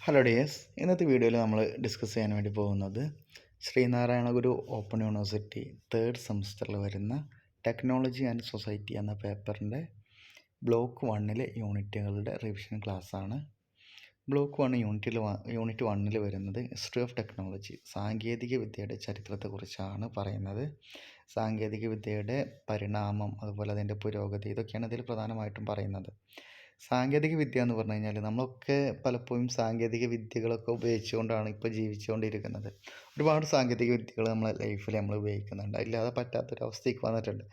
Hello dears ഇന്നത്തെ വീഡിയോയിൽ നമ്മൾ ഡിസ്കസ് ചെയ്യാൻ വേണ്ടി പോകുന്നത് Sreenarayana Guru open university third സെമസ്റ്ററിൽ വരുന്ന ടെക്നോളജി ആൻഡ് സൊസൈറ്റി എന്ന പേപ്പറിന്റെ ബ്ലോക്ക് വണ്ണിലെ യൂണിറ്റുകളുടെ റിവിഷൻ ക്ലാസ്സാണ് ബ്ലോക്ക് വൺ യൂണിറ്റിൽ യൂണിറ്റ് വണ്ണിൽ വരുന്നത് ഹിസ്റ്ററി ഓഫ് ടെക്നോളജി സാങ്കേതിക വിദ്യയുടെ ചരിത്രത്തെക്കുറിച്ചാണ് പറയുന്നത്. സാങ്കേതിക വിദ്യയുടെ പരിണാമം അതുപോലെ അതിന്റെ പുരോഗതി ഇതൊക്കെയാണ് ഇതിൽ പ്രധാനമായിട്ടും പറയുന്നത്. സാങ്കേതിക വിദ്യ എന്ന് പറഞ്ഞു കഴിഞ്ഞാൽ നമ്മളൊക്കെ പലപ്പോഴും സാങ്കേതിക വിദ്യകളൊക്കെ ഉപയോഗിച്ചുകൊണ്ടാണ് ഇപ്പോൾ ജീവിച്ചുകൊണ്ടിരിക്കുന്നത്. ഒരുപാട് സാങ്കേതിക വിദ്യകൾ നമ്മളെ ലൈഫിൽ നമ്മൾ ഉപയോഗിക്കുന്നുണ്ട്. ഇല്ലാതെ പറ്റാത്തൊരവസ്ഥയ്ക്ക് വന്നിട്ടുണ്ട്.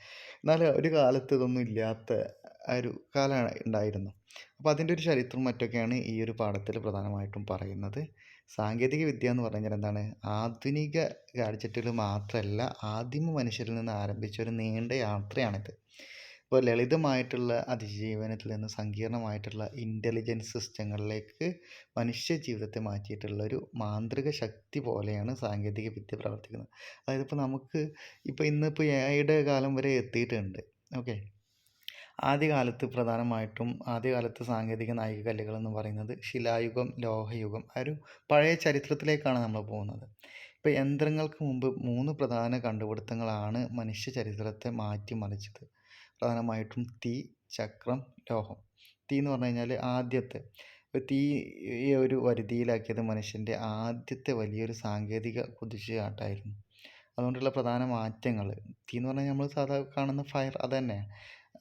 എന്നാൽ ഒരു കാലത്ത് ഇതൊന്നും ഇല്ലാത്ത ഒരു കാലമാണ് ഉണ്ടായിരുന്നു. അപ്പോൾ അതിന്റെ ഒരു ചരിത്രം മറ്റൊക്കെയാണ് ഈ ഒരു പാഠത്തിൽ പ്രധാനമായിട്ടും പറയുന്നത്. സാങ്കേതിക വിദ്യ എന്ന് പറഞ്ഞാൽ എന്താണ്? ആധുനിക ഗാഡ്ജറ്റുകൾ മാത്രമല്ല ആദിമ മനുഷ്യരിൽ നിന്ന് ആരംഭിച്ച ഒരു നീണ്ട യാത്രയാണിത്. ഇപ്പോൾ ലളിതമായിട്ടുള്ള അതിജീവനത്തിൽ നിന്ന് സങ്കീർണമായിട്ടുള്ള ഇന്റലിജൻസ് സിസ്റ്റങ്ങളിലേക്ക് മനുഷ്യ ജീവിതത്തെ മാറ്റിയിട്ടുള്ള ഒരു മാന്ത്രിക ശക്തി പോലെയാണ് സാങ്കേതിക വിദ്യ പ്രവർത്തിക്കുന്നത്. അതായത് ഇപ്പോൾ നമുക്ക് ഇപ്പോൾ ഇന്നിപ്പോൾ എ ഐയുടെ കാലം വരെ എത്തിയിട്ടുണ്ട്. ഓക്കെ. ആദ്യകാലത്ത് പ്രധാനമായിട്ടും ആദ്യകാലത്ത് സാങ്കേതിക നായികക്കല്ലുകൾ എന്ന് പറയുന്നത് ശിലായുഗം ലോഹയുഗം ആ ഒരു പഴയ ചരിത്രത്തിലേക്കാണ് നമ്മൾ പോകുന്നത്. ഇപ്പോൾ യന്ത്രങ്ങൾക്ക് മുമ്പ് മൂന്ന് പ്രധാന കണ്ടുപിടുത്തങ്ങളാണ് മനുഷ്യ ചരിത്രത്തെ മാറ്റിമറിച്ചത്. പ്രധാനമായിട്ടും തീ ചക്രം ലോഹം. തീ എന്ന് പറഞ്ഞു കഴിഞ്ഞാൽ ആദ്യത്തെ. തീ ഈ ഒരു വരുതിയിലാക്കിയത് മനുഷ്യന്റെ ആദ്യത്തെ വലിയൊരു സാങ്കേതിക കുതിച്ചുചാട്ടമായിരുന്നു അതുകൊണ്ടുള്ള പ്രധാന മാറ്റങ്ങൾ തീ എന്ന് പറഞ്ഞാൽ നമ്മൾ സാധാ കാണുന്ന ഫയർ അത് തന്നെ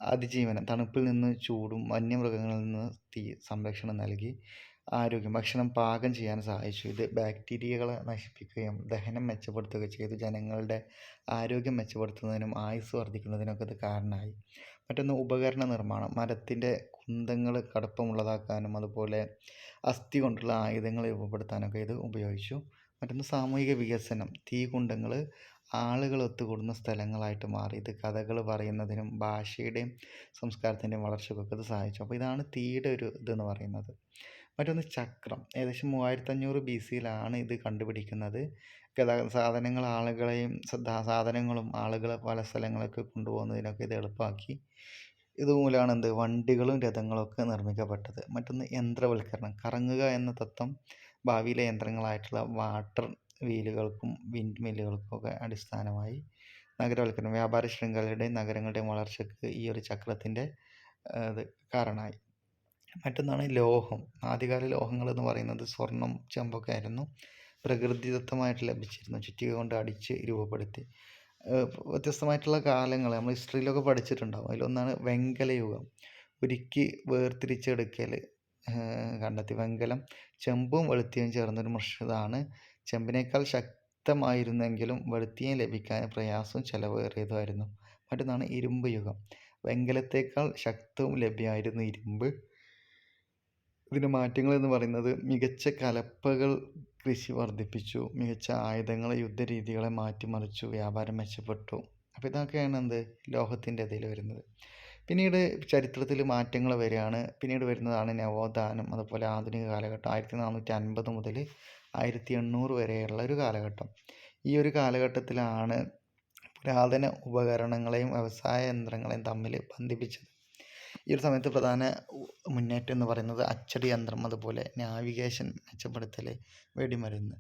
അതിജീവനം തണുപ്പിൽ നിന്ന് ചൂടും വന്യമൃഗങ്ങളിൽ നിന്ന് തീ സംരക്ഷണം നൽകി ആരോഗ്യം ഭക്ഷണം പാകം ചെയ്യാൻ സഹായിച്ചു. ഇത് ബാക്ടീരിയകളെ നശിപ്പിക്കുകയും ദഹനം മെച്ചപ്പെടുത്തുകയും ചെയ്തു. ജനങ്ങളുടെ ആരോഗ്യം മെച്ചപ്പെടുത്തുന്നതിനും ആയുസ് വർദ്ധിക്കുന്നതിനൊക്കെ ഇത് കാരണമായി. മറ്റൊന്ന് ഉപകരണ നിർമ്മാണം. മരത്തിന്റെ കുന്തങ്ങൾ കടുപ്പമുള്ളതാക്കാനും അതുപോലെ അസ്ഥി കൊണ്ടുള്ള ആയുധങ്ങൾ രൂപപ്പെടുത്താനൊക്കെ ഇത് ഉപയോഗിച്ചു. മറ്റൊന്ന് സാമൂഹിക വികസനം. തീ തീകുണ്ടങ്ങൾ ആളുകൾ ഒത്തുകൂടുന്ന സ്ഥലങ്ങളായിട്ട് മാറി. ഇത് കഥകൾ പറയുന്നതിനും ഭാഷയുടെയും സംസ്കാരത്തിന്റെയും വളർച്ചയ്ക്കൊക്കെ ഇത് സഹായിച്ചു. അപ്പോൾ ഇതാണ് തീയുടെ ഒരു ഇതെന്ന് പറയുന്നത്. മറ്റൊന്ന് ചക്രം. ഏകദേശം മൂവായിരത്തഞ്ഞൂറ് ബി സിയിലാണ് ഇത് കണ്ടുപിടിക്കുന്നത്. ഗതാഗത സാധനങ്ങൾ ആളുകളെയും സാധനങ്ങളും ആളുകളെ പല സ്ഥലങ്ങളൊക്കെ കൊണ്ടുപോകുന്നതിനൊക്കെ ഇത് എളുപ്പമാക്കി. ഇതുമൂലമാണ് എന്ത്? വണ്ടികളും രഥങ്ങളൊക്കെ നിർമ്മിക്കപ്പെട്ടത്. മറ്റൊന്ന് യന്ത്രവൽക്കരണം. കറങ്ങുക എന്ന തത്വം ഭാവിയിലെ യന്ത്രങ്ങളായിട്ടുള്ള വാട്ടർ വീലുകൾക്കും വിൻഡ് മില്ലുകൾക്കും ഒക്കെ അടിസ്ഥാനമായി നഗരവൽക്കരണം. വ്യാപാര ശൃംഖലയുടെയും നഗരങ്ങളുടെയും വളർച്ചയ്ക്ക് ഈ ഒരു ചക്രത്തിന്റെ ഇത് കാരണമായി. മറ്റൊന്നാണ് ലോഹം. ആദ്യകാല ലോഹങ്ങൾ എന്ന് പറയുന്നത് സ്വർണം ചെമ്പൊക്കെ ആയിരുന്നു. പ്രകൃതിദത്തമായിട്ട് ലഭിച്ചിരുന്നു. ചുറ്റിക കൊണ്ട് അടിച്ച് രൂപപ്പെടുത്തി. വ്യത്യസ്തമായിട്ടുള്ള കാലങ്ങൾ നമ്മൾ ഹിസ്റ്ററിയിലൊക്കെ പഠിച്ചിട്ടുണ്ടാവും. അതിലൊന്നാണ് വെങ്കല യുഗം. ഉരുക്കി വേർതിരിച്ചെടുക്കൽ കണ്ടെത്തി. വെങ്കലം ചെമ്പും വെളുത്തിയും ചേർന്നൊരു മിശ്രിതമാണ് ചെമ്പിനേക്കാൾ ശക്തമായിരുന്നെങ്കിലും വെളുത്തിയും ലഭിക്കാൻ പ്രയാസവും ചിലവേറിയതുമായിരുന്നു മറ്റൊന്നാണ് ഇരുമ്പ് യുഗം. വെങ്കലത്തേക്കാൾ ശക്തവും ലഭ്യമായിരുന്നു ഇരുമ്പ്. ഇതിന്റെ മാറ്റങ്ങൾ എന്ന് പറയുന്നത് മികച്ച കലപ്പകൾ കൃഷി വർദ്ധിപ്പിച്ചു മികച്ച ആയുധങ്ങൾ യുദ്ധരീതികളെ മാറ്റിമറിച്ചു വ്യാപാരം മെച്ചപ്പെട്ടു. അപ്പോൾ ഇതൊക്കെയാണ് എന്ത്? ലോഹത്തിന്റെ ഇതിൽ വരുന്നത്. പിന്നീട് ചരിത്രത്തിൽ മാറ്റങ്ങൾ വരികയാണ്. പിന്നീട് വരുന്നതാണ് നവോത്ഥാനം അതുപോലെ ആധുനിക കാലഘട്ടം. ആയിരത്തി നാനൂറ്റി അൻപത് മുതൽ ആയിരത്തി എണ്ണൂറ് വരെയുള്ള ഒരു കാലഘട്ടം. ഈ ഒരു കാലഘട്ടത്തിലാണ് പുരാതന ഉപകരണങ്ങളെയും വ്യവസായ യന്ത്രങ്ങളെയും തമ്മിൽ ബന്ധിപ്പിച്ചത്. ഈ ഒരു സമയത്ത് പ്രധാന മുന്നേറ്റം എന്ന് പറയുന്നത് അച്ചടി യന്ത്രം അതുപോലെ നാവിഗേഷൻ മെച്ചപ്പെടുത്തൽ വെടിമരുന്ന്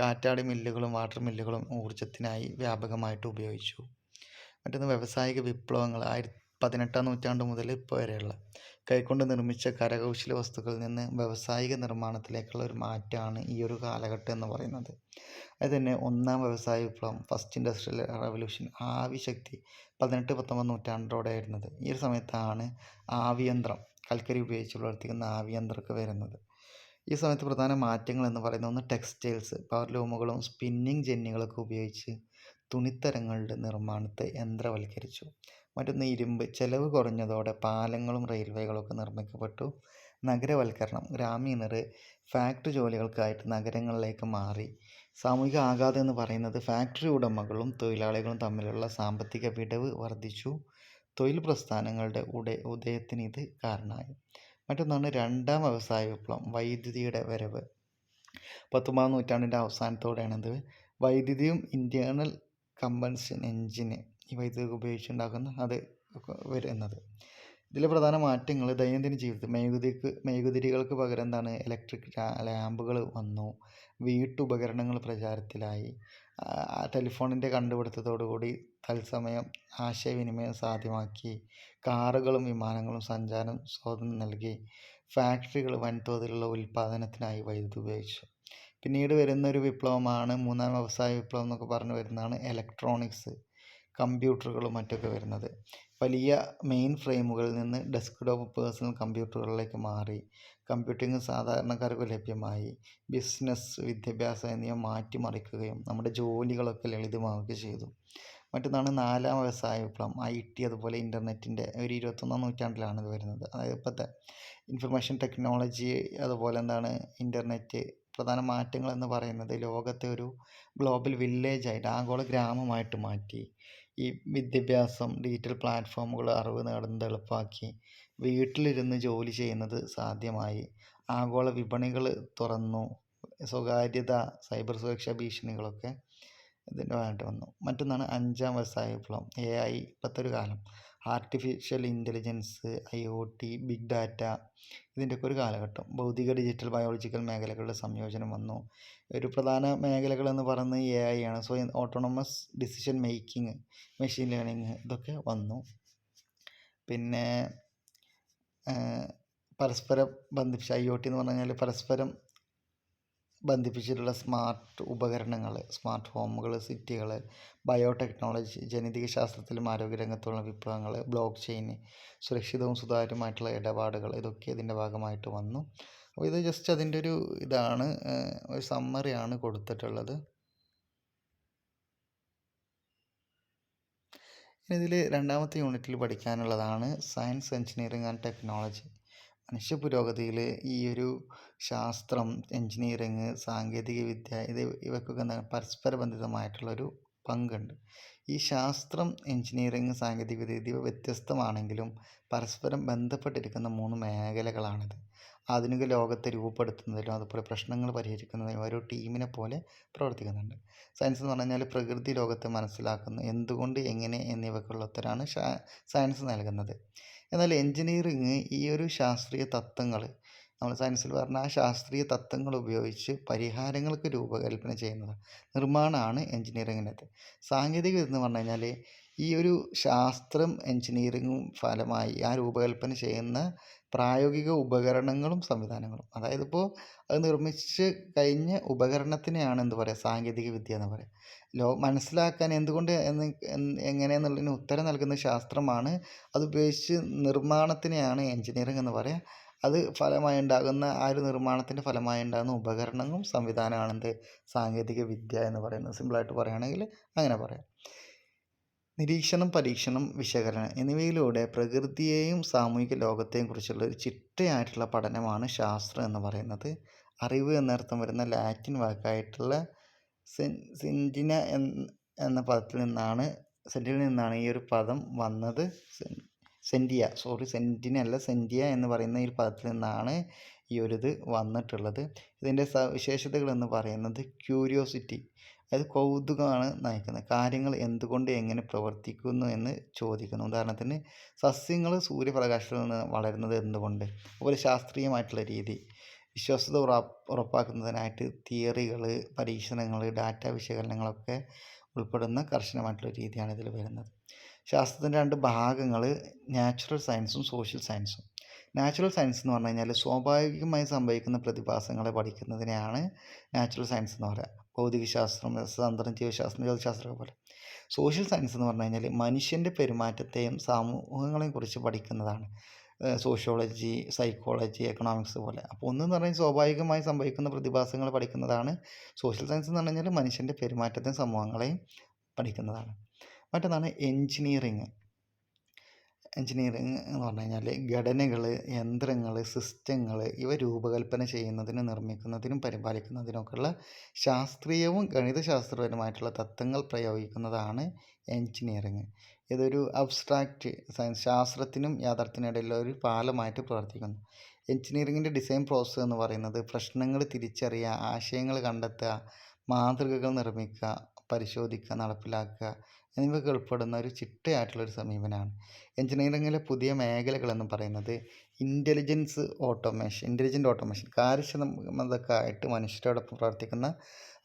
കാറ്റാടി മില്ലുകളും വാട്ടർ മില്ലുകളും ഊർജത്തിനായി വ്യാപകമായിട്ട് ഉപയോഗിച്ചു. മറ്റൊന്ന് വ്യാവസായിക വിപ്ലവങ്ങൾ. ആയിരത്തി പതിനെട്ടാം നൂറ്റാണ്ട് മുതൽ ഇപ്പോൾ വരെയുള്ള കൈകൊണ്ട് നിർമ്മിച്ച കരകൗശല വസ്തുക്കളിൽ നിന്ന് വ്യാവസായിക നിർമ്മാണത്തിലേക്കുള്ള ഒരു മാറ്റമാണ് ഈ ഒരു കാലഘട്ടം എന്ന് പറയുന്നത്. അത് തന്നെ ഒന്നാം വ്യവസായ വിപ്ലവം ഫസ്റ്റ് ഇൻഡസ്ട്രിയൽ റവല്യൂഷൻ ആവിശക്തി പതിനെട്ട് പത്തൊമ്പത് നൂറ്റാണ്ടോടെ ആയിരുന്നത്. ഈ ഒരു സമയത്താണ് ആവിയന്ത്രം കൽക്കരി ഉപയോഗിച്ച് പ്രവർത്തിക്കുന്ന ആവിയന്ത്രമൊക്കെ വരുന്നത്. ഈ സമയത്ത് പ്രധാന മാറ്റങ്ങൾ എന്ന് പറയുന്ന ഒന്ന് ടെക്സ്റ്റൈൽസ് പവർ ലൂമുകളും സ്പിന്നിങ് ജെന്നികളൊക്കെ ഉപയോഗിച്ച് തുണിത്തരങ്ങളുടെ നിർമ്മാണത്തെ യന്ത്രവൽക്കരിച്ചു. മറ്റൊന്ന് ഇരുമ്പ് ചെലവ് കുറഞ്ഞതോടെ പാലങ്ങളും റെയിൽവേകളൊക്കെ നിർമ്മിക്കപ്പെട്ടു. നഗരവൽക്കരണം ഗ്രാമീണർ ഫാക്ടറി ജോലികൾക്കായിട്ട് നഗരങ്ങളിലേക്ക് മാറി. സാമൂഹിക ആഘാതം എന്ന് പറയുന്നത് ഫാക്ടറി ഉടമകളും തൊഴിലാളികളും തമ്മിലുള്ള സാമ്പത്തിക വിടവ് വർദ്ധിച്ചു. തൊഴിൽ പ്രസ്ഥാനങ്ങളുടെ ഉട ഉദയത്തിന് ഇത് കാരണമായി. മറ്റൊന്നാണ് രണ്ടാം വ്യവസായ വിപ്ലവം വൈദ്യുതിയുടെ വരവ്. പത്തൊമ്പതാം നൂറ്റാണ്ടിന്റെ അവസാനത്തോടെയാണിത്. വൈദ്യുതിയും ഇന്റേർണൽ കമ്പൻഷൻ എഞ്ചിന് ഈ വൈദ്യുതി ഉപയോഗിച്ചുണ്ടാക്കുന്ന അത് വരുന്നത്. ഇതിലെ പ്രധാന മാറ്റങ്ങൾ ദൈനംദിന ജീവിതത്തിൽ മെഴുകുതിരിക്ക് മെഴുകുതിരികൾക്ക് പകരം എന്താണ്? ഇലക്ട്രിക് ലാമ്പുകൾ വന്നു. വീട്ടുപകരണങ്ങൾ പ്രചാരത്തിലായി. ടെലിഫോണിന്റെ കണ്ടുപിടുത്തത്തോടുകൂടി തത്സമയം ആശയവിനിമയം സാധ്യമാക്കി. കാറുകളും വിമാനങ്ങളും സഞ്ചാരം സ്വാതന്ത്ര്യം നൽകി. ഫാക്ടറികൾ വൻതോതിലുള്ള ഉൽപ്പാദനത്തിനായി വൈദ്യുതി ഉപയോഗിച്ചു. പിന്നീട് വരുന്നൊരു വിപ്ലവമാണ് മൂന്നാം വ്യവസായ വിപ്ലവം എന്നൊക്കെ പറഞ്ഞു വരുന്നതാണ് ഇലക്ട്രോണിക്സ് കമ്പ്യൂട്ടറുകളും മറ്റൊക്കെ വരുന്നത്. വലിയ മെയിൻ ഫ്രെയിമുകളിൽ നിന്ന് ഡെസ്ക്ടോപ്പ് പേഴ്സണൽ കമ്പ്യൂട്ടറുകളിലേക്ക് മാറി. കമ്പ്യൂട്ടിംഗ് സാധാരണക്കാർക്ക് ലഭ്യമായി. ബിസിനസ് വിദ്യാഭ്യാസം എന്നിവ മാറ്റിമറിക്കുകയും നമ്മുടെ ജോലികളൊക്കെ ലളിതമാവുകയും ചെയ്തു. മറ്റൊന്നാണ് നാലാം വ്യവസായ വിപ്ലവം. ഐ ടി അതുപോലെ ഇന്റർനെറ്റിന്റെ ഒരു ഇരുപത്തൊന്നാം നൂറ്റാണ്ടിലാണ് ഇത് വരുന്നത്. അതായത് ഇപ്പോഴത്തെ ഇൻഫർമേഷൻ ടെക്നോളജി അതുപോലെ എന്താണ് ഇന്റർനെറ്റ് പ്രധാന മാറ്റങ്ങൾ എന്ന് പറയുന്നത് ലോകത്തെ ഒരു ഗ്ലോബൽ വില്ലേജായിട്ട് ആഗോള ഗ്രാമമായിട്ട് മാറ്റി. ഈ വിദ്യാഭ്യാസം ഡിജിറ്റൽ പ്ലാറ്റ്ഫോമുകൾ അറിവ് നേടുന്നത് എളുപ്പമാക്കി വീട്ടിലിരുന്ന് ജോലി ചെയ്യുന്നത് സാധ്യമായി ആഗോള വിപണികൾ തുറന്നു സ്വകാര്യത സൈബർ സുരക്ഷാ ഭീഷണികളൊക്കെ ഇതിന്റെ ഭാഗമായിട്ട് വന്നു. മറ്റൊന്നാണ് അഞ്ചാം വ്യവസായ വിപ്ലവം എ ഐ ഇപ്പോഴത്തെ ഒരു കാലം. Artificial intelligence I O T big data ഇതിന്റെയൊക്കെ ഒരു കാലഘട്ടം. ഭൗതിക ഡിജിറ്റൽ ബയോളജിക്കൽ മേഖലകളുടെ സംയോജനം വന്നു. ഒരു പ്രധാന മേഖലകൾ എന്ന് പറയുന്നത് എ ഐ ആണ്. So autonomous decision making machine learning ഇതൊക്കെ വന്നു. പിന്നെ പരസ്പരം ബന്ധിപ്പിച്ച ഐ ഒ ടി എന്ന് പറഞ്ഞു കഴിഞ്ഞാൽ പരസ്പരം ബന്ധിപ്പിച്ചിട്ടുള്ള സ്മാർട്ട് ഉപകരണങ്ങൾ സ്മാർട്ട് ഹോമുകൾ സിറ്റികൾ ബയോടെക്നോളജി ജനിതക ശാസ്ത്രത്തിലും ആരോഗ്യരംഗത്തുള്ള വിപ്ലവങ്ങൾ ബ്ലോക്ക് ചെയിൻ സുരക്ഷിതവും സുതാര്യമായിട്ടുള്ള ഇടപാടുകൾ ഇതൊക്കെ ഇതിന്റെ ഭാഗമായിട്ട് വന്നു. അപ്പോൾ ഇത് ജസ്റ്റ് അതിന്റെ ഒരു ഇതാണ് ഒരു സമ്മറിയാണ് കൊടുത്തിട്ടുള്ളത്. ഇതിൽ രണ്ടാമത്തെ യൂണിറ്റിൽ പഠിക്കാനുള്ളതാണ് സയൻസ് എഞ്ചിനീയറിംഗ് ആൻഡ് ടെക്നോളജി. മനുഷ്യ പുരോഗതിയിൽ ഈ ഒരു ശാസ്ത്രം എൻജിനീയറിങ് സാങ്കേതിക വിദ്യ ഇത് ഇവയ്ക്കൊക്കെ എന്താണ് പരസ്പര ബന്ധിതമായിട്ടുള്ളൊരു പങ്കുണ്ട്. ഈ ശാസ്ത്രം എൻജിനീയറിങ് സാങ്കേതിക വിദ്യ ഇവ വ്യത്യസ്തമാണെങ്കിലും പരസ്പരം ബന്ധപ്പെട്ടിരിക്കുന്ന മൂന്ന് മേഖലകളാണിത്. ആധുനിക ലോകത്തെ രൂപപ്പെടുത്തുന്നതിലും അതുപോലെ പ്രശ്നങ്ങൾ പരിഹരിക്കുന്നതിലും ഓരോ ടീമിനെ പോലെ പ്രവർത്തിക്കുന്നുണ്ട്. സയൻസ് എന്ന് പറഞ്ഞാൽ പ്രകൃതി ലോകത്തെ മനസ്സിലാക്കുന്നു. എന്തുകൊണ്ട് എങ്ങനെ എന്നിവയ്ക്കുള്ള ഉത്തരമാണ് സയൻസ് നൽകുന്നത്. എന്നാൽ എഞ്ചിനീയറിങ് ഈ ഒരു ശാസ്ത്രീയ തത്വങ്ങൾ നമ്മൾ സയൻസിൽ പറഞ്ഞ ആ ശാസ്ത്രീയ തത്വങ്ങൾ ഉപയോഗിച്ച് പരിഹാരങ്ങൾക്ക് രൂപകൽപ്പന ചെയ്യുന്നത് നിർമ്മാണമാണ് എഞ്ചിനീയറിങ്ങിനകത്ത് സാങ്കേതിക എന്ന് പറഞ്ഞു കഴിഞ്ഞാൽ ഈ ഒരു ശാസ്ത്രം എഞ്ചിനീയറിങ്ങും ഫലമായി ആ രൂപകൽപ്പന ചെയ്യുന്ന പ്രായോഗിക ഉപകരണങ്ങളും സംവിധാനങ്ങളും. അതായത് ഇപ്പോൾ അത് നിർമ്മിച്ച് കഴിഞ്ഞ ഉപകരണത്തിനെയാണ് എന്ത് പറയുക സാങ്കേതിക വിദ്യ എന്ന് പറയുക ലോ മനസ്സിലാക്കാൻ എന്തുകൊണ്ട് എങ്ങനെയെന്നുള്ളതിന് ഉത്തരം നൽകുന്ന ശാസ്ത്രമാണ്. അത് ഉപയോഗിച്ച് നിർമ്മാണത്തിനെയാണ് എഞ്ചിനീയറിംഗ് എന്ന് പറയുക അത് ഫലമായി ഉണ്ടാകുന്ന ആ ഒരു നിർമ്മാണത്തിന്റെ ഫലമായി ഉണ്ടാകുന്ന ഉപകരണങ്ങളും സംവിധാനമാണ് എന്ത് സാങ്കേതിക വിദ്യ എന്ന് പറയുന്നത്. സിമ്പിളായിട്ട് പറയുകയാണെങ്കിൽ അങ്ങനെ പറയാം. നിരീക്ഷണം പരീക്ഷണം വിശകലനം എന്നിവയിലൂടെ പ്രകൃതിയെയും സാമൂഹിക ലോകത്തെയും കുറിച്ചുള്ള ഒരു ചിട്ടയായിട്ടുള്ള പഠനമാണ് ശാസ്ത്രം എന്ന് പറയുന്നത്. അറിവ് എന്നർത്ഥം വരുന്ന ലാറ്റിൻ വാക്കായിട്ടുള്ള സെൻ സെന്റിന എന്ന പദത്തിൽ നിന്നാണ് സെന്റിൽ നിന്നാണ് ഈ ഒരു പദം വന്നത്. സെന്റിയ സോറി സെന്റിന അല്ല സെന്റിയ എന്ന് പറയുന്ന ഈ പദത്തിൽ നിന്നാണ് ഈ ഒരു ഇത് വന്നിട്ടുള്ളത്. ഇതിന്റെ സവിശേഷതകൾ എന്ന് പറയുന്നത് ക്യൂരിയോസിറ്റി അതായത് കൗതുകമാണ് നയിക്കുന്നത്. കാര്യങ്ങൾ എന്തുകൊണ്ട് എങ്ങനെ പ്രവർത്തിക്കുന്നു എന്ന് ചോദിക്കുന്നു. ഉദാഹരണത്തിന് സസ്യങ്ങൾ സൂര്യപ്രകാശത്തിൽ നിന്ന് വളരുന്നത് എന്തുകൊണ്ട്? അതുപോലെ ശാസ്ത്രീയമായിട്ടുള്ള രീതി വിശ്വാസ്യത ഉറപ്പാക്കുന്നതിനായിട്ട് തിയറികൾ പരീക്ഷണങ്ങൾ ഡാറ്റ വിശകലനങ്ങളൊക്കെ ഉൾപ്പെടുന്ന കർശനമായിട്ടുള്ള രീതിയാണ് ഇതിൽ വരുന്നത്. ശാസ്ത്രത്തിന്റെ രണ്ട് ഭാഗങ്ങൾ നാച്ചുറൽ സയൻസും സോഷ്യൽ സയൻസും നാച്ചുറൽ സയൻസ് എന്ന് പറഞ്ഞു കഴിഞ്ഞാൽ സ്വാഭാവികമായി സംഭവിക്കുന്ന പ്രതിഭാസങ്ങളെ പഠിക്കുന്നതിനെയാണ് നാച്ചുറൽ സയൻസ് എന്ന് പറയുക. ഭൗതികശാസ്ത്രം സ്വതന്ത്രം ജീവശാസ്ത്രം ജ്യോതിശാസ്ത്രമൊക്കെ പോലെ. സോഷ്യൽ സയൻസ് എന്ന് പറഞ്ഞു കഴിഞ്ഞാൽ മനുഷ്യന്റെ പെരുമാറ്റത്തെയും സമൂഹങ്ങളെയും കുറിച്ച് പഠിക്കുന്നതാണ്. സോഷ്യോളജി സൈക്കോളജി എക്കണോമിക്സ് പോലെ. അപ്പോൾ ഒന്നെന്ന് പറഞ്ഞാൽ സ്വാഭാവികമായി സംഭവിക്കുന്ന പ്രതിഭാസങ്ങൾ പഠിക്കുന്നതാണ് സോഷ്യൽ സയൻസ് എന്ന് പറഞ്ഞു കഴിഞ്ഞാൽ മനുഷ്യന്റെ പെരുമാറ്റത്തെയും സമൂഹങ്ങളെയും പഠിക്കുന്നതാണ്. മറ്റൊന്നാണ് എൻജിനീയറിങ്. എൻജിനീയറിങ് എന്ന് പറഞ്ഞു കഴിഞ്ഞാൽ ഘടനകൾ യന്ത്രങ്ങൾ സിസ്റ്റങ്ങൾ ഇവ രൂപകൽപ്പന ചെയ്യുന്നതിനും നിർമ്മിക്കുന്നതിനും പരിപാലിക്കുന്നതിനൊക്കെയുള്ള ശാസ്ത്രീയവും ഗണിതശാസ്ത്രപരമായിട്ടുള്ള തത്വങ്ങൾ പ്രയോഗിക്കുന്നതാണ് എൻജിനീയറിങ്. ഇതൊരു അബ്സ്ട്രാക്റ്റ് സയൻസ് ശാസ്ത്രത്തിനും യാഥാർത്ഥ്യത്തിനിടയിലുള്ള ഒരു പാലമായിട്ട് പ്രവർത്തിക്കുന്നു. എൻജിനീയറിങ്ങിന്റെ ഡിസൈൻ പ്രോസസ്സ് എന്ന് പറയുന്നത് പ്രശ്നങ്ങൾ തിരിച്ചറിയുക ആശയങ്ങൾ കണ്ടെത്തുക മാതൃകകൾ നിർമ്മിക്കുക പരിശോധിക്കുക നടപ്പിലാക്കുക എന്നിവയ്ക്ക് ഉൾപ്പെടുന്ന ഒരു ചിട്ടയായിട്ടുള്ളൊരു സമീപനമാണ്. എഞ്ചിനീയറിങ്ങിലെ പുതിയ മേഖലകളെന്ന് പറയുന്നത് ഇന്റലിജൻസ് ഓട്ടോമേഷൻ ഇന്റലിജന്റ് ഓട്ടോമേഷൻ കാര്യക്ഷമതയൊക്കെ ആയിട്ട് മനുഷ്യരോടൊപ്പം പ്രവർത്തിക്കുന്ന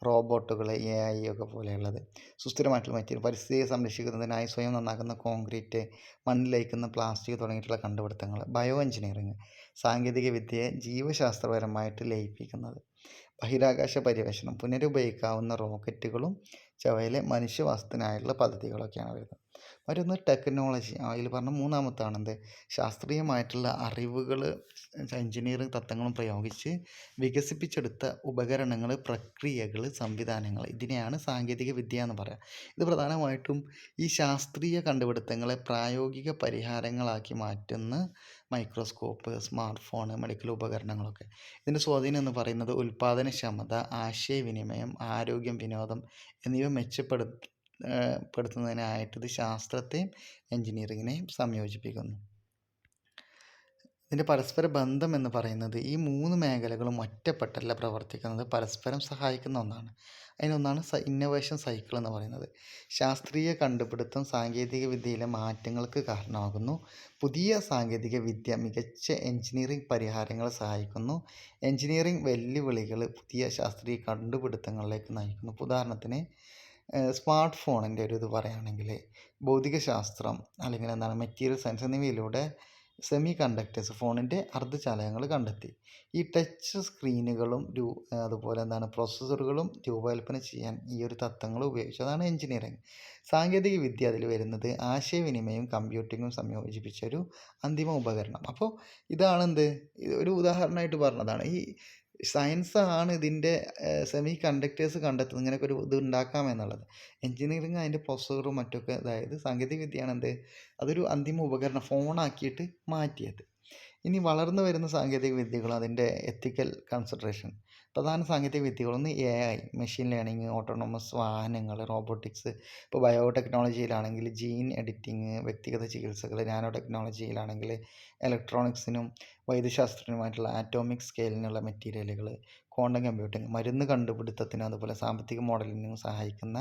റോബോട്ടുകൾ എ ഐ ഒക്കെ പോലെയുള്ളത്. സുസ്ഥിരമായിട്ടുള്ള മെറ്റീരിയൽ പരിസ്ഥിതിയെ സംരക്ഷിക്കുന്നതിനായി സ്വയം നന്നാക്കുന്ന കോൺക്രീറ്റ് മണ്ണിൽ ലയിക്കുന്ന പ്ലാസ്റ്റിക് തുടങ്ങിയിട്ടുള്ള കണ്ടുപിടുത്തങ്ങൾ ബയോ എഞ്ചിനീയറിങ് സാങ്കേതിക വിദ്യയെ ജീവശാസ്ത്രപരമായിട്ട് ലയിപ്പിക്കുന്നത്. ബഹിരാകാശ പര്യവേഷണം പുനരുപയോഗിക്കാവുന്ന റോക്കറ്റുകളും ചവയിലെ മനുഷ്യവാസത്തിനായുള്ള പദ്ധതികളൊക്കെയാണ് വരുന്നത്. മറ്റൊന്ന് ടെക്നോളജി. അതിൽ പറഞ്ഞ മൂന്നാമത്താണ് എന്ത് ശാസ്ത്രീയമായിട്ടുള്ള അറിവുകൾ എഞ്ചിനീയറിംഗ് തത്വങ്ങളും പ്രയോഗിച്ച് വികസിപ്പിച്ചെടുത്ത ഉപകരണങ്ങൾ പ്രക്രിയകൾ സംവിധാനങ്ങൾ. ഇതിനെയാണ് സാങ്കേതിക വിദ്യ എന്ന് പറയുക ഇത് പ്രധാനമായിട്ടും ഈ ശാസ്ത്രീയ കണ്ടുപിടുത്തങ്ങളെ പ്രായോഗിക പരിഹാരങ്ങളാക്കി മാറ്റുന്ന മൈക്രോസ്കോപ്പ് സ്മാർട്ട് ഫോൺ മെഡിക്കൽ ഉപകരണങ്ങളൊക്കെ. ഇതിന്റെ സ്വാധീനം എന്ന് പറയുന്നത് ഉൽപ്പാദനക്ഷമത ആശയവിനിമയം ആരോഗ്യം വിനോദം എന്നിവ മെച്ചപ്പെടുത്ത പ്പെടുത്തുന്നതിനായിട്ട് ഇത് ശാസ്ത്രത്തെയും എഞ്ചിനീയറിങ്ങിനെയും സംയോജിപ്പിക്കുന്നു. ഇതിന്റെ പരസ്പര ബന്ധം എന്ന് പറയുന്നത് ഈ മൂന്ന് മേഖലകളും ഒറ്റപ്പെട്ടല്ല പ്രവർത്തിക്കുന്നത്. പരസ്പരം സഹായിക്കുന്ന ഒന്നാണ്. അതിനൊന്നാണ് ഇന്നൊവേഷൻ സൈക്കിൾ എന്ന് പറയുന്നത്. ശാസ്ത്രീയ കണ്ടുപിടുത്തം സാങ്കേതിക വിദ്യയിലെ മാറ്റങ്ങൾക്ക് കാരണമാകുന്നു. പുതിയ സാങ്കേതിക വിദ്യ മികച്ച എഞ്ചിനീയറിംഗ് പരിഹാരങ്ങളെ സഹായിക്കുന്നു. എഞ്ചിനീയറിംഗ് വെല്ലുവിളികൾ പുതിയ ശാസ്ത്രീയ കണ്ടുപിടുത്തങ്ങളിലേക്ക് നയിക്കുന്നു. ഉദാഹരണത്തിന് സ്മാർട്ട് ഫോണിന്റെ ഒരു ഇത് പറയുകയാണെങ്കിൽ ഭൗതികശാസ്ത്രം അല്ലെങ്കിൽ എന്താണ് മെറ്റീരിയൽ സയൻസ് എന്നിവയിലൂടെ സെമി കണ്ടക്ടേഴ്സ് ഫോണിന്റെ അർദ്ധചാലകങ്ങൾ കണ്ടെത്തി. ഈ ടച്ച് സ്ക്രീനുകളും രൂ അതുപോലെ എന്താണ് പ്രോസസ്സറുകളും രൂപകൽപ്പന ചെയ്യാൻ ഈ ഒരു തത്വങ്ങൾ ഉപയോഗിച്ചു അതാണ് എഞ്ചിനീയറിംഗ് സാങ്കേതിക വിദ്യ അതിൽ വരുന്നത് ആശയവിനിമയം കമ്പ്യൂട്ടിങ്ങും സംയോജിപ്പിച്ച ഒരു അന്തിമ ഉപകരണം. അപ്പോൾ ഇതാണ് എന്ത് ഒരു ഉദാഹരണമായിട്ട് പറഞ്ഞതാണ്. ഈ സയൻസ് ആണ് ഇതിന്റെ സെമി കണ്ടക്ടേഴ്സ് കണ്ടെത്തുന്നത്. ഇങ്ങനെയൊക്കെ ഒരു ഇത് ഉണ്ടാക്കാം എന്നുള്ളത്. എഞ്ചിനീയറിങ് അതിന്റെ പ്രൊസസ്സറും മറ്റൊക്കെ അതായത് സാങ്കേതിക വിദ്യയാണ് എന്ത്? അതൊരു അന്തിമ ഉപകരണം ഫോണാക്കിയിട്ട് മാറ്റിയത്. ഇനി വളർന്നു വരുന്ന സാങ്കേതിക വിദ്യകൾ അതിന്റെ എത്തിക്കൽ കൺസിഡറേഷൻ പ്രധാന സാങ്കേതിക വിദ്യകളൊന്ന് A I machine learning autonomous വാഹനങ്ങൾ റോബോട്ടിക്സ് ഇപ്പോൾ ബയോടെക്നോളജിയിലാണെങ്കിൽ ജീൻ എഡിറ്റിംഗ് വ്യക്തിഗത ചികിത്സകൾ നാനോ ടെക്നോളജിയിലാണെങ്കിൽ ഇലക്ട്രോണിക്സിനും വൈദ്യശാസ്ത്രത്തിനുമായിട്ടുള്ള ആറ്റോമിക് സ്കെയിലിനുള്ള മെറ്റീരിയലുകൾ ക്വാണ്ടം കമ്പ്യൂട്ടിംഗ് മരുന്ന് കണ്ടുപിടുത്തത്തിനും അതുപോലെ സാമ്പത്തിക മോഡലിനും സഹായിക്കുന്ന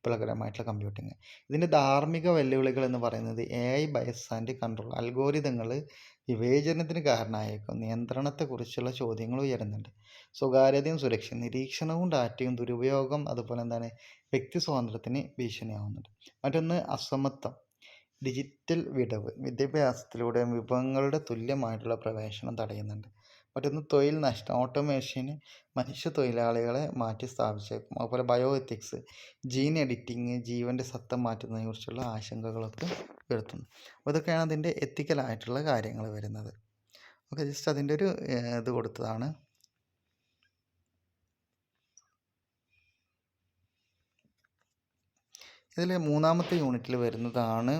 വിപ്ലവകരമായിട്ടുള്ള കമ്പ്യൂട്ടിങ് ഇതിന്റെ ധാർമ്മിക വെല്ലുവിളികൾ എന്ന് പറയുന്നത് A I bias and control അൽഗോരിതങ്ങൾ വിവേചനത്തിന് കാരണമായേക്കും. നിയന്ത്രണത്തെക്കുറിച്ചുള്ള ചോദ്യങ്ങൾ ഉയരുന്നുണ്ട്. സ്വകാര്യതയും സുരക്ഷയും നിരീക്ഷണവും ഡാറ്റയും ദുരുപയോഗം അതുപോലെ എന്താണ്? വ്യക്തി സ്വാതന്ത്ര്യത്തിന് ഭീഷണിയാവുന്നുണ്ട്. മറ്റൊന്ന് അസമത്വം. ഡിജിറ്റൽ വിടവ്. വിദ്യാഭ്യാസത്തിലൂടെ വിഭവങ്ങളുടെ തുല്യമായിട്ടുള്ള പ്രവേശനം തടയുന്നുണ്ട്. മറ്റൊന്ന് തൊഴിൽ നഷ്ടം. ഓട്ടോമേഷന് മനുഷ്യ തൊഴിലാളികളെ മാറ്റി സ്ഥാപിച്ചേക്കും. അതുപോലെ ബയോ എത്തിക്സ് ജീൻ എഡിറ്റിങ് ജീവന്റെ സത്തം മാറ്റുന്നതിനെക്കുറിച്ചുള്ള ആശങ്കകളൊക്കെ ഉയർത്തുന്നു. അപ്പോൾ ഇതൊക്കെയാണ് അതിന്റെ എത്തിക്കലായിട്ടുള്ള കാര്യങ്ങൾ വരുന്നത്. ഓക്കെ ജസ്റ്റ് അതിന്റെ ഒരു ഇത് കൊടുത്തതാണ്. ഇതിൽ മൂന്നാമത്തെ യൂണിറ്റിൽ വരുന്നതാണ്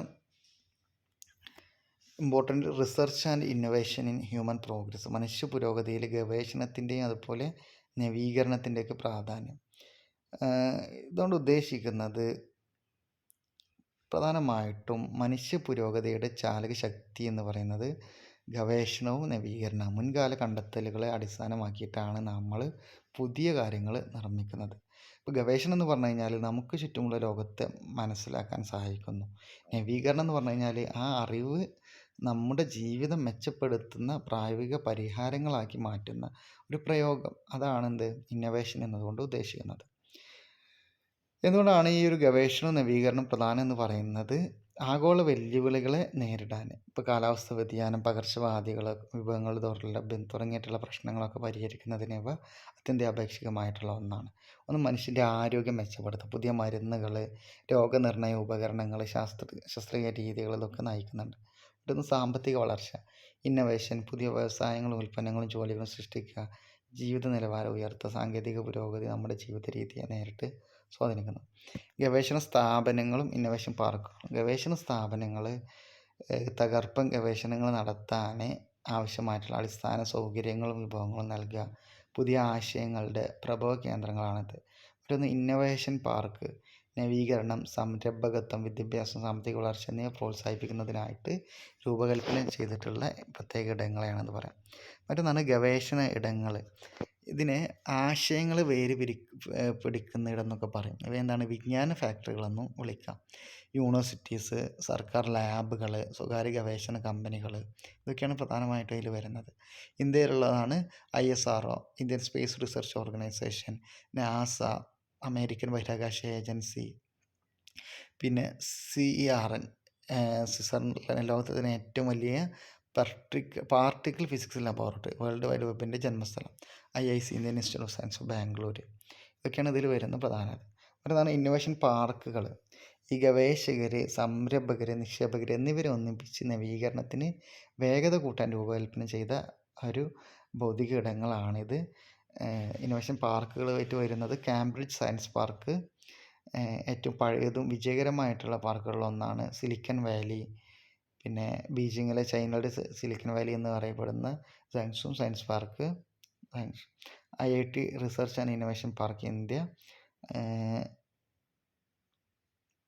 important research and innovation in human progress മനുഷ്യ പുരോഗതിയിൽ ഗവേഷണത്തിന്റെയും അതുപോലെ നവീകരണത്തിന്റെയൊക്കെ പ്രാധാന്യം. ഇതുകൊണ്ട് ഉദ്ദേശിക്കുന്നത് പ്രധാനമായിട്ടും മനുഷ്യ പുരോഗതിയുടെ ചാലക ശക്തി എന്ന് പറയുന്നത് ഗവേഷണവും നവീകരണവും. മുൻകാല കണ്ടെത്തലുകളെ അടിസ്ഥാനമാക്കിയിട്ടാണ് നമ്മൾ പുതിയ കാര്യങ്ങൾ നിർമ്മിക്കുന്നത്. ഇപ്പോൾ ഗവേഷണം എന്ന് പറഞ്ഞു കഴിഞ്ഞാൽ നമുക്ക് ചുറ്റുമുള്ള ലോകത്തെ മനസ്സിലാക്കാൻ സഹായിക്കുന്നു. നവീകരണം എന്ന് പറഞ്ഞു കഴിഞ്ഞാൽ ആ അറിവ് നമ്മുടെ ജീവിതം മെച്ചപ്പെടുത്തുന്ന പ്രായോഗിക പരിഹാരങ്ങളാക്കി മാറ്റുന്ന ഒരു പ്രയോഗം. അതാണ് എന്ത് ഇന്നൊവേഷൻ എന്നതുകൊണ്ട് ഉദ്ദേശിക്കുന്നത്. എന്തുകൊണ്ടാണ് ഈ ഒരു ഗവേഷണ നവീകരണം പ്രധാനം എന്ന് പറയുന്നത്? ആഗോള വെല്ലുവിളികളെ നേരിടാൻ. ഇപ്പോൾ കാലാവസ്ഥ വ്യതിയാനം പകർച്ചവ്യാധികൾ വിഭവങ്ങൾ ദൗർലഭ്യം തുടങ്ങിയിട്ടുള്ള പ്രശ്നങ്ങളൊക്കെ പരിഹരിക്കുന്നതിന് ഇവ അത്യന്താപേക്ഷികമായിട്ടുള്ള ഒന്നാണ്. ഒന്ന് മനുഷ്യന്റെ ആരോഗ്യം മെച്ചപ്പെടുത്തുക. പുതിയ മരുന്നുകൾ രോഗനിർണയ ഉപകരണങ്ങൾ ശാസ്ത്ര ശാസ്ത്രീയ രീതികൾ ഇതൊക്കെ നയിക്കുന്നുണ്ട്. മറ്റൊന്ന് സാമ്പത്തിക വളർച്ച ഇന്നൊവേഷൻ പുതിയ വ്യവസായങ്ങളും ഉൽപ്പന്നങ്ങളും ജോലികളും സൃഷ്ടിക്കുക ജീവിത നിലവാരം ഉയർത്ത സാങ്കേതിക പുരോഗതി നമ്മുടെ ജീവിത രീതിയെ നേരിട്ട് സ്വാധീനിക്കുന്നു. ഗവേഷണ സ്ഥാപനങ്ങളും ഇന്നൊവേഷൻ പാർക്കുകളും ഗവേഷണ സ്ഥാപനങ്ങൾ തകർപ്പൻ ഗവേഷണങ്ങൾ നടത്താൻ ആവശ്യമായിട്ടുള്ള അടിസ്ഥാന സൗകര്യങ്ങളും വിഭവങ്ങളും നൽകുക. പുതിയ ആശയങ്ങളുടെ പ്രഭവ കേന്ദ്രങ്ങളാണിത്. മറ്റൊന്ന് ഇന്നൊവേഷൻ പാർക്ക് നവീകരണം സംരംഭകത്വം വിദ്യാഭ്യാസം സാമ്പത്തിക വളർച്ച എന്നിവ പ്രോത്സാഹിപ്പിക്കുന്നതിനായിട്ട് രൂപകൽപ്പന ചെയ്തിട്ടുള്ള പ്രത്യേക ഇടങ്ങളെയാണെന്ന് പറയാം. മറ്റൊന്നാണ് ഗവേഷണ ഇടങ്ങൾ. ഇതിനെ ആശയങ്ങൾ വേര് പിരി പിടിക്കുന്ന ഇടം എന്നൊക്കെ പറയും. ഇവ എന്താണ്? വിജ്ഞാന ഫാക്ടറികളെന്നും വിളിക്കാം. യൂണിവേഴ്സിറ്റീസ് സർക്കാർ ലാബുകൾ സ്വകാര്യ ഗവേഷണ കമ്പനികൾ ഇതൊക്കെയാണ് പ്രധാനമായിട്ട് ഇതിൽ വരുന്നത്. ഇന്ത്യയിലുള്ളതാണ് I S R O Indian space research organisation NASA American ബഹിരാകാശ ഏജൻസി പിന്നെ സി ആർ എൻ സ്വിറ്റ്സർലൻഡ് ലോകത്തെ തന്നെ ഏറ്റവും വലിയ പാർട്ടിക് particle physics laboratory world wide വെബിന്റെ ജന്മസ്ഥലം I I C Indian institute of science Bangalore ഇതൊക്കെയാണ് ഇതിൽ വരുന്ന പ്രധാന മറ്റൊന്നാണ് ഇന്നോവേഷൻ പാർക്കുകൾ. ഈ ഗവേഷകർ സംരംഭകർ നിക്ഷേപകർ എന്നിവരെ ഒന്നിപ്പിച്ച് നവീകരണത്തിന് വേഗത കൂട്ടാൻ രൂപകൽപ്പന ചെയ്ത ഒരു ഭൗതിക ഇടങ്ങളാണിത്. ഇന്നോവേഷൻ പാർക്കുകളായിട്ട് വരുന്നത് കാംബ്രിഡ്ജ് സയൻസ് പാർക്ക്. ഏറ്റവും പഴയതും വിജയകരമായിട്ടുള്ള പാർക്കുകളിലൊന്നാണ് സിലിക്കൺ വാലി. പിന്നെ ബീജിങ്ങിലെ ചൈനയുടെ സിലിക്കൺ വാലി എന്ന് പറയപ്പെടുന്ന സയൻസും science park. Science I I T research and innovation park India.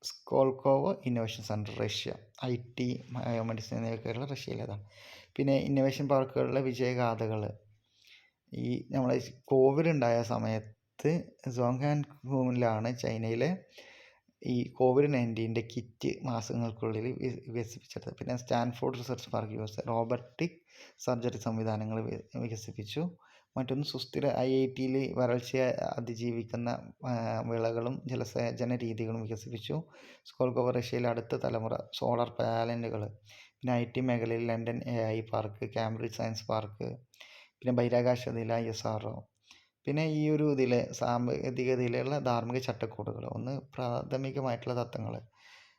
Skolkovo innovation centre Russia. I T biomedicine എന്നിവയൊക്കെയുള്ള റഷ്യയിലേതാണ്. പിന്നെ ഇന്നോവേഷൻ പാർക്കുകളിലെ വിജയഗാഥകൾ ഈ നമ്മളെ കോവിഡ് ഉണ്ടായ സമയത്ത് സോങ്ഹാൻ ഹൂമിലാണ് ചൈനയിലെ ഈ കോവിഡ് നയന്റീന്റെ കിറ്റ് മാസങ്ങൾക്കുള്ളിൽ വികസിപ്പിച്ചെടുത്തത് പിന്നെ Stanford research park U S robotic surgery സംവിധാനങ്ങൾ വികസിപ്പിച്ചു. മറ്റൊന്ന് സുസ്ഥിര ഐ ഐ ടിയിൽ വരൾച്ചയെ അതിജീവിക്കുന്ന വിളകളും ജലസേചന രീതികളും വികസിപ്പിച്ചു. സ്കോൾക്കോവ റഷ്യയിലെ അടുത്ത തലമുറ സോളാർ പാനലുകൾ. പിന്നെ ഐ ടി മേഖലയിൽ London A I park Cambridge science park. പിന്നെ ബഹിരാകാശ ഐ എസ് ആർ ഒ. പിന്നെ ഈ ഒരു ഇതിലെ സാങ്കേതികതയിലുള്ള ധാർമ്മിക ചട്ടക്കൂടുകൾ ഒന്ന് പ്രാഥമികമായിട്ടുള്ള തത്വങ്ങൾ.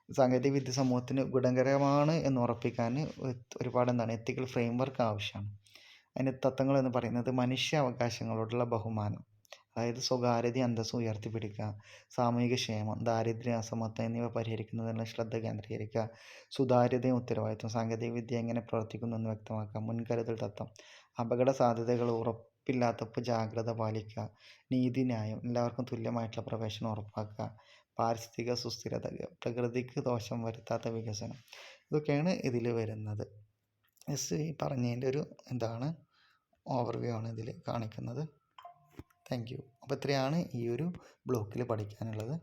സാങ്കേതിക വിദ്യ സമൂഹത്തിന് ഗുണകരമാണ് എന്ന് ഉറപ്പിക്കാൻ ഒരുപാട് എന്താണ് എത്തിക്കൽ ഫ്രെയിം വർക്ക് ആവശ്യമാണ്. അതിന്റെ തത്വങ്ങൾ എന്ന് പറയുന്നത് മനുഷ്യ അവകാശങ്ങളോടുള്ള ബഹുമാനം. അതായത് സ്വകാര്യത അന്തസ്സും ഉയർത്തിപ്പിടിക്കുക സാമൂഹിക ക്ഷേമം ദാരിദ്ര്യ അസമത്വം എന്നിവ പരിഹരിക്കുന്നതിനുള്ള ശ്രദ്ധ കേന്ദ്രീകരിക്കുക സുതാര്യതയും ഉത്തരവാദിത്വം സാങ്കേതിക വിദ്യ എങ്ങനെ പ്രവർത്തിക്കുന്നു എന്ന് വ്യക്തമാക്കുക മുൻകരുതൽ തത്വം. അപകട സാധ്യതകൾ ഉറപ്പില്ലാത്തപ്പോൾ ജാഗ്രത പാലിക്കുക നീതിന്യായം എല്ലാവർക്കും തുല്യമായിട്ടുള്ള പ്രവേശനം ഉറപ്പാക്കുക പാരിസ്ഥിതിക സുസ്ഥിരത പ്രകൃതിക്ക് ദോഷം വരുത്താത്ത വികസനം ഇതൊക്കെയാണ് ഇതിൽ വരുന്നത്. എസ് ഈ പറഞ്ഞതിന്റെ ഒരു എന്താണ് ഓവർവ്യൂ ആണ് ഇതിൽ കാണിക്കുന്നത്. താങ്ക് യു അപ്പോൾ ഇത്രയാണ് ഈ ഒരു ബ്ലോക്കിൽ പഠിക്കാനുള്ളത്.